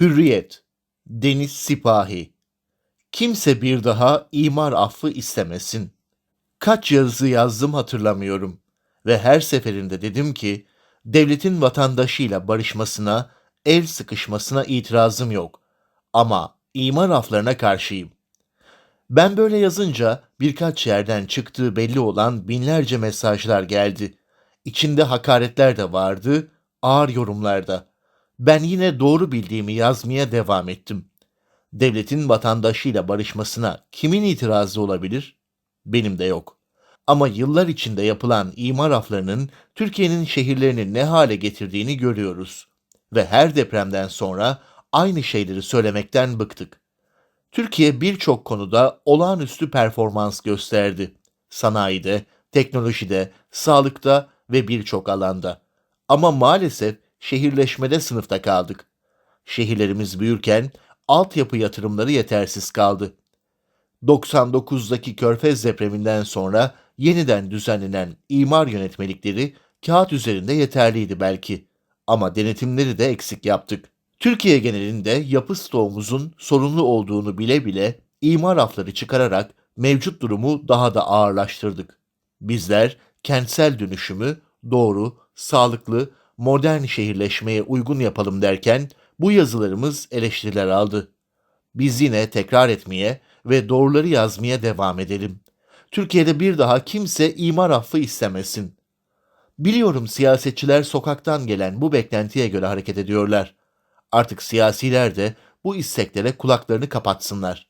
Hürriyet, Deniz Sipahi. Kimse bir daha imar affı istemesin. Kaç yazı yazdım hatırlamıyorum ve her seferinde dedim ki devletin vatandaşıyla barışmasına, el sıkışmasına itirazım yok ama imar aflarına karşıyım. Ben böyle yazınca birkaç yerden çıktığı belli olan binlerce mesajlar geldi. İçinde hakaretler de vardı, ağır yorumlar da. Ben yine doğru bildiğimi yazmaya devam ettim. Devletin vatandaşıyla barışmasına kimin itirazı olabilir? Benim de yok. Ama yıllar içinde yapılan imar aflarının Türkiye'nin şehirlerini ne hale getirdiğini görüyoruz. Ve her depremden sonra aynı şeyleri söylemekten bıktık. Türkiye birçok konuda olağanüstü performans gösterdi. Sanayide, teknolojide, sağlıkta ve birçok alanda. Ama maalesef şehirleşmede sınıfta kaldık. Şehirlerimiz büyürken altyapı yatırımları yetersiz kaldı. 99'daki Körfez depreminden sonra yeniden düzenlenen imar yönetmelikleri kağıt üzerinde yeterliydi belki ama denetimleri de eksik yaptık. Türkiye genelinde yapı stoğumuzun sorunlu olduğunu bile bile imar afları çıkararak mevcut durumu daha da ağırlaştırdık. Bizler kentsel dönüşümü doğru, sağlıklı, modern şehirleşmeye uygun yapalım derken bu yazılarımız eleştiriler aldı. Biz yine tekrar etmeye ve doğruları yazmaya devam edelim. Türkiye'de bir daha kimse imar affı istemesin. Biliyorum siyasetçiler sokaktan gelen bu beklentiye göre hareket ediyorlar. Artık siyasiler de bu isteklere kulaklarını kapatsınlar.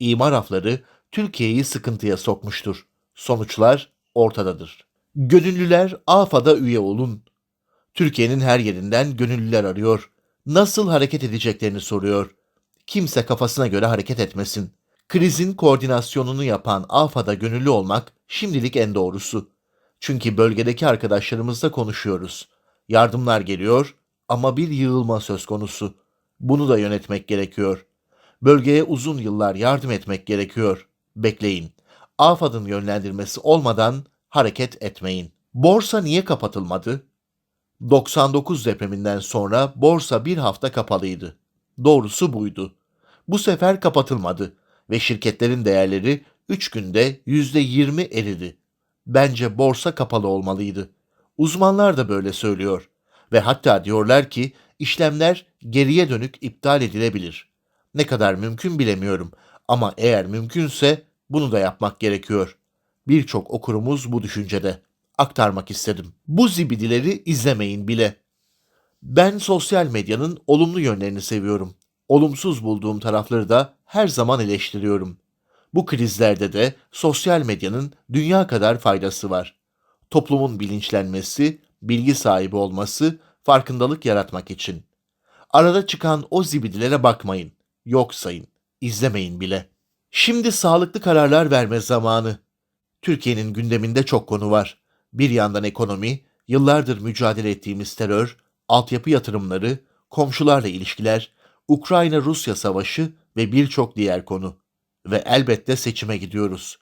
İmar afları Türkiye'yi sıkıntıya sokmuştur. Sonuçlar ortadadır. Gönüllüler AFA'da üye olun. Türkiye'nin her yerinden gönüllüler arıyor. Nasıl hareket edeceklerini soruyor. Kimse kafasına göre hareket etmesin. Krizin koordinasyonunu yapan AFA'da gönüllü olmak şimdilik en doğrusu. Çünkü bölgedeki arkadaşlarımızla konuşuyoruz. Yardımlar geliyor ama bir yığılma söz konusu. Bunu da yönetmek gerekiyor. Bölgeye uzun yıllar yardım etmek gerekiyor. Bekleyin. AFAD'ın yönlendirmesi olmadan hareket etmeyin. Borsa niye kapatılmadı? 99 depreminden sonra borsa bir hafta kapalıydı. Doğrusu buydu. Bu sefer kapatılmadı ve şirketlerin değerleri 3 günde %20 eridi. Bence borsa kapalı olmalıydı. Uzmanlar da böyle söylüyor ve hatta diyorlar ki işlemler geriye dönük iptal edilebilir. Ne kadar mümkün bilemiyorum ama eğer mümkünse bunu da yapmak gerekiyor. Birçok okurumuz bu düşüncede. Aktarmak istedim. Bu zibidileri izlemeyin bile. Ben sosyal medyanın olumlu yönlerini seviyorum. Olumsuz bulduğum tarafları da her zaman eleştiriyorum. Bu krizlerde de sosyal medyanın dünya kadar faydası var. Toplumun bilinçlenmesi, bilgi sahibi olması, farkındalık yaratmak için. Arada çıkan o zibidilere bakmayın, yok sayın, izlemeyin bile. Şimdi sağlıklı kararlar verme zamanı. Türkiye'nin gündeminde çok konu var. Bir yandan ekonomi, yıllardır mücadele ettiğimiz terör, altyapı yatırımları, komşularla ilişkiler, Ukrayna-Rusya savaşı ve birçok diğer konu. Ve elbette seçime gidiyoruz.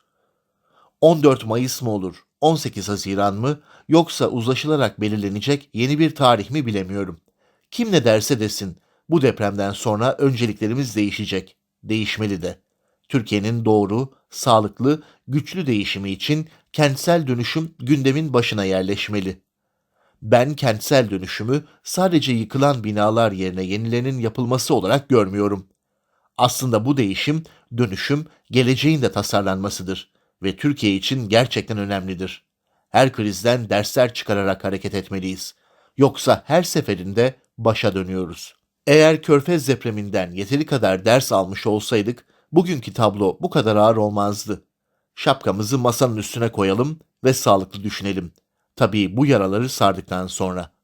14 Mayıs mı olur, 18 Haziran mı yoksa uzlaşılarak belirlenecek yeni bir tarih mi bilemiyorum. Kim ne derse desin bu depremden sonra önceliklerimiz değişecek. Değişmeli de. Türkiye'nin doğru, sağlıklı, güçlü değişimi için kentsel dönüşüm gündemin başına yerleşmeli. Ben kentsel dönüşümü sadece yıkılan binalar yerine yenilerinin yapılması olarak görmüyorum. Aslında bu değişim, dönüşüm geleceğin de tasarlanmasıdır ve Türkiye için gerçekten önemlidir. Her krizden dersler çıkararak hareket etmeliyiz. Yoksa her seferinde başa dönüyoruz. Eğer Körfez depreminden yeteri kadar ders almış olsaydık, bugünkü tablo bu kadar ağır olmazdı. Şapkamızı masanın üstüne koyalım ve sağlıklı düşünelim. Tabii bu yaraları sardıktan sonra.